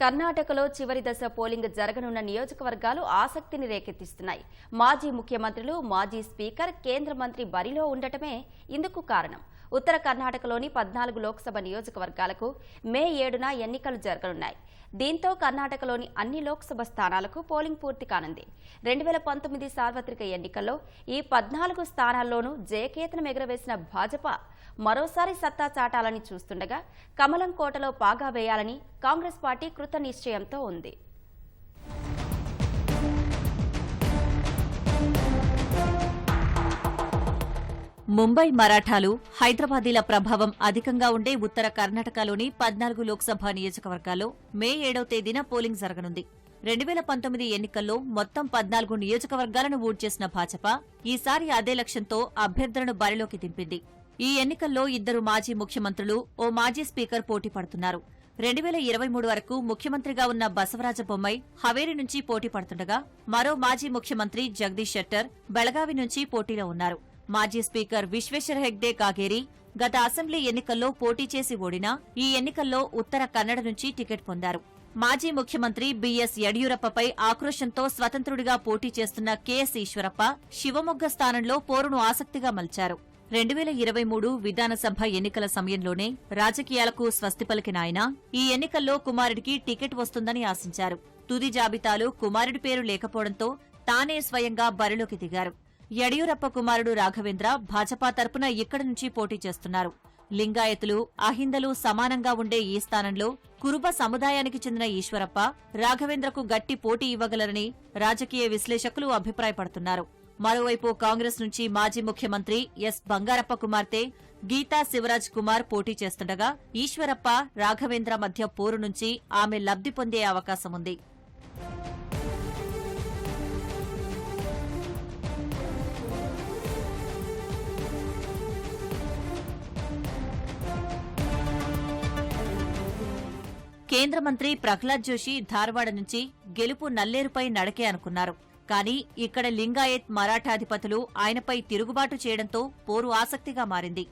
కర్ణాటకలో చివరి దశ పోలింగ్ జరగనున్న నియోజకవర్గాలు ఆసక్తిని రేకెత్తిస్తున్నాయి. మాజీ ముఖ్యమంత్రులు మాజీ స్పీకర్ కేంద్ర మంత్రి బరిలో ఉండటమే ఇందుకు కారణం. ఉత్తర కర్ణాటకలోని పద్నాలుగు లోక్సభ నియోజకవర్గాలకు మే ఏడున ఎన్నికలు జరగనున్నాయి. దీంతో కర్ణాటకలోని అన్ని లోక్సభ స్థానాలకు పోలింగ్ పూర్తి కానుంది. రెండు వేల పంతొమ్మిది సార్వత్రిక ఎన్నికల్లో ఈ పద్నాలుగు స్థానాల్లోనూ జయకేతనం ఎగురవేసిన భాజపా మరోసారి సత్తా చాటాలని చూస్తుండగా కమలం కోటలో పాగా వేయాలని కాంగ్రెస్ పార్టీ కృత నిశ్చయంతో ఉంది. ముంబై మరాఠాలు హైదరాబాదీల ప్రభావం అధికంగా ఉండే ఉత్తర కర్ణాటకలోని పద్నాలుగు లోక్సభ నియోజకవర్గాల్లో మే ఏడవ తేదీన పోలింగ్ జరగనుంది. రెండు వేల పంతొమ్మిది ఎన్నికల్లో మొత్తం పద్నాలుగు నియోజకవర్గాలను ఓట్ చేసిన భాజపా ఈసారి అదే లక్ష్యంతో అభ్యర్థులను బరిలోకి దింపింది. ఈ ఎన్నికల్లో ఇద్దరు మాజీ ముఖ్యమంత్రులు ఓ మాజీ స్పీకర్ పోటీ పడుతున్నారు. రెండు వేల ఇరవై మూడు వరకు ముఖ్యమంత్రిగా ఉన్న బసవరాజ బొమ్మై హవేరి నుంచి పోటీ పడుతుండగా మరో మాజీ ముఖ్యమంత్రి జగదీష్ షెట్టర్ బెళగావి నుంచి పోటీలో ఉన్నారు. మాజీ స్పీకర్ విశ్వేశ్వర హెగ్డే కాగేరి గత అసెంబ్లీ ఎన్నికల్లో పోటీ చేసి ఓడినా ఈ ఎన్నికల్లో ఉత్తర కన్నడ నుంచి టికెట్ పొందారు. మాజీ ముఖ్యమంత్రి బిఎస్ యడియూరప్పపై ఆక్రోశంతో స్వతంత్రుడిగా పోటీ చేస్తున్న కెఎస్ ఈశ్వరప్ప శివమొగ్గ స్థానంలో పోరును ఆసక్తిగా మలిచారు. రెండు వేల ఇరవై మూడు విధానసభ ఎన్నికల సమయంలోనే రాజకీయాలకు స్వస్తి పలికిన ఆయన ఈ ఎన్నికల్లో కుమారుడికి టికెట్ వస్తుందని ఆశించారు. తుది జాబితాలో కుమారుడి పేరు లేకపోవడంతో తానే స్వయంగా బరిలోకి దిగారు. యడియూరప్ప కుమారుడు రాఘవేంద్ర భాజపా తరపున ఇక్కడి నుంచి పోటీ చేస్తున్నారు. లింగాయతులు అహిందలు సమానంగా ఉండే ఈ స్థానంలో కురుబ సముదాయానికి చెందిన ఈశ్వరప్ప రాఘవేంద్రకు గట్టి పోటీ ఇవ్వగలరని రాజకీయ విశ్లేషకులు అభిప్రాయపడుతున్నారు. మరోవైపు కాంగ్రెస్ నుంచి మాజీ ముఖ్యమంత్రి ఎస్ బంగారప్ప కుమార్తె గీతా శివరాజ్ కుమార్ పోటీ చేస్తుండగా ఈశ్వరప్ప రాఘవేంద్ర మధ్య పోరు నుంచి ఆమె లబ్ధి పొందే అవకాశముంది. కేంద్ర మంత్రి ప్రహ్లాద్ జోషి ధార్వాడ నుంచి గెలుపు నల్లేరుపై నడకే అనుకున్నారు. కానీ ఇక్కడ లింగాయత్ మరాఠాధిపతులు ఆయనపై తిరుగుబాటు చేయడంతో పోరు ఆసక్తిగా మారింది.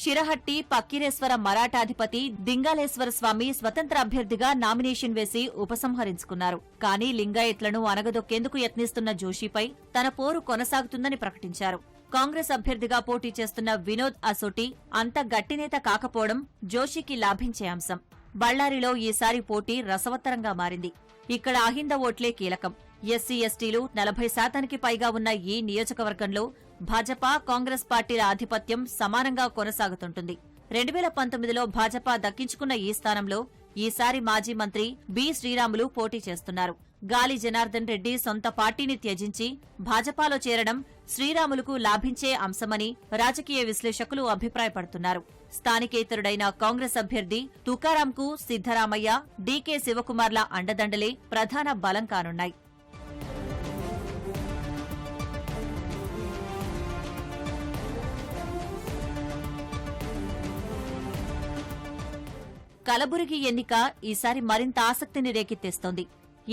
షిరహట్టి పక్కిరేశ్వర మరాఠాధిపతి దింగాలేశ్వర స్వామి స్వతంత్ర అభ్యర్థిగా నామినేషన్ వేసి ఉపసంహరించుకున్నారు. కానీ లింగాయత్లను అనగదొక్కేందుకు యత్నిస్తున్న జోషిపై తన పోరు కొనసాగుతుందని ప్రకటించారు. కాంగ్రెస్ అభ్యర్థిగా పోటీ చేస్తున్న వినోద్ అసోటి అంత గట్టినేత కాకపోవడం జోషికి లాభించే అంశం. బళ్ళారిలో ఈసారి పోటీ రసవత్తరంగా మారింది. ఇక్కడ అహింద ఓట్లే కీలకం. ఎస్సీ ఎస్టీలు నలభై శాతానికి పైగా ఉన్న ఈ నియోజకవర్గంలో భాజపా కాంగ్రెస్ పార్టీల ఆధిపత్యం సమానంగా కొనసాగుతుంటుంది. రెండు వేల పంతొమ్మిదిలో భాజపా దక్కించుకున్న ఈ స్థానంలో ఈసారి మాజీ మంత్రి బి. శ్రీరాములు పోటీ చేస్తున్నారు. గాలి జనార్దన్ రెడ్డి సొంత పార్టీని త్యజించి భాజపాలో చేరడం శ్రీరాములకు లాభించే అంశమని రాజకీయ విశ్లేషకులు అభిప్రాయపడుతున్నారు. స్థానికేతరుడైన కాంగ్రెస్ అభ్యర్థి తుకారాంకు సిద్దరామయ్య డీకే శివకుమార్ల అండదండలే ప్రధాన బలం కానున్నాయి. కలబురిగి ఎన్నిక ఈసారి మరింత ఆసక్తిని రేకెత్తేస్తోంది.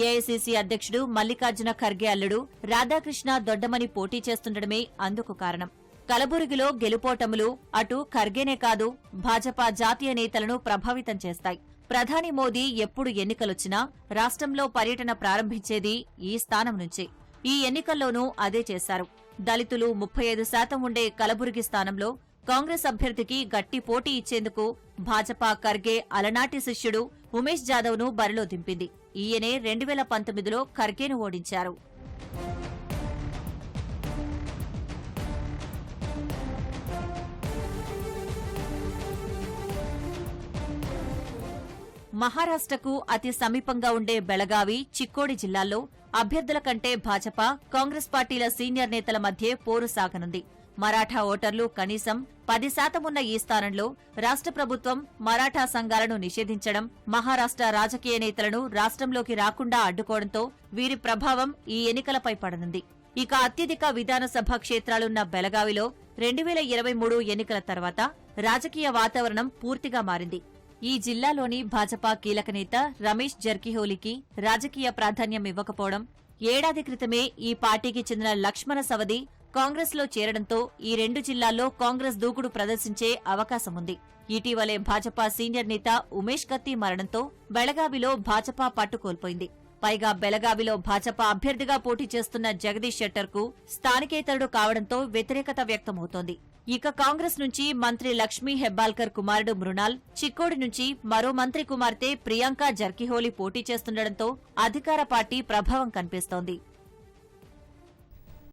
ఏఐసీసీ అధ్యక్షుడు మల్లికార్జున ఖర్గే అల్లుడు రాధాకృష్ణ దొడ్డమని పోటీ చేస్తుండడమే అందుకు కారణం. కలబురగిలో గెలుపోటములు అటు ఖర్గేనే కాదు భాజపా జాతీయ నేతలను ప్రభావితం చేస్తాయి. ప్రధాని మోదీ ఎప్పుడు ఎన్నికలొచ్చినా రాష్ట్రంలో పర్యటన ప్రారంభించేది ఈ స్థానం నుంచే. ఈ ఎన్నికల్లోనూ అదే చేశారు. దళితులు ముప్పై ఐదు శాతం ఉండే కలబురగి స్థానంలో కాంగ్రెస్ అభ్యర్థికి గట్టి పోటీ ఇచ్చేందుకు భాజపా ఖర్గే అలనాటి శిష్యుడు ఉమేష్ జాదవ్ను బరిలో దింపింది. ఈయనే రెండు వేల పంతొమ్మిదిలో ఖర్గేను ఓడించారు. మహారాష్ట్రకు అతి సమీపంగా ఉండే బెళగావి చిక్కోడి జిల్లాల్లో అభ్యర్థుల కంటే భాజపా కాంగ్రెస్ పార్టీల సీనియర్ నేతల మధ్య పోరు సాగనుంది. మరాఠా ఓటర్లు కనీసం పది శాతం ఉన్న ఈ స్థానంలో రాష్ట్ర ప్రభుత్వం మరాఠా సంఘాలను నిషేధించడం మహారాష్ట్ర రాజకీయ నేతలను రాష్ట్రంలోకి రాకుండా అడ్డుకోవడంతో వీరి ప్రభావం ఈ ఎన్నికలపై పడనుంది. ఇక అత్యధిక విధానసభ క్షేత్రాలున్న బెళగావిలో రెండు వేల ఇరవై మూడు ఎన్నికల తర్వాత రాజకీయ వాతావరణం పూర్తిగా మారింది. ఈ జిల్లాలోని భాజపా కీలక నేత రమేష్ జర్కిహోలీకి రాజకీయ ప్రాధాన్యం ఇవ్వకపోవడం ఏడాది క్రితమే ఈ పార్టీకి చెందిన లక్ష్మణ సవది కాంగ్రెస్లో చేరడంతో ఈ రెండు జిల్లాల్లో కాంగ్రెస్ దూకుడు ప్రదర్శించే అవకాశముంది ఇటీవలే భాజపా సీనియర్ నేత ఉమేష్ కత్తి మరణంతో బెళగావిలో భాజపా పట్టుకోల్పోయింది పైగా బెళగావిలో భాజపా అభ్యర్థిగా పోటీ చేస్తున్న జగదీష్ షెట్టర్కు స్థానికేతరుడు కావడంతో వ్యతిరేకత వ్యక్తమవుతోంది. ఇక కాంగ్రెస్ నుంచి మంత్రి లక్ష్మీ హెబ్బాల్కర్ కుమారుడు మృణాల్ చిక్కోడి నుంచి మరో మంత్రి కుమార్తె ప్రియాంక జర్కిహోలీ పోటీ చేస్తుండటంతో అధికార పార్టీ ప్రభావం కనిపిస్తోంది.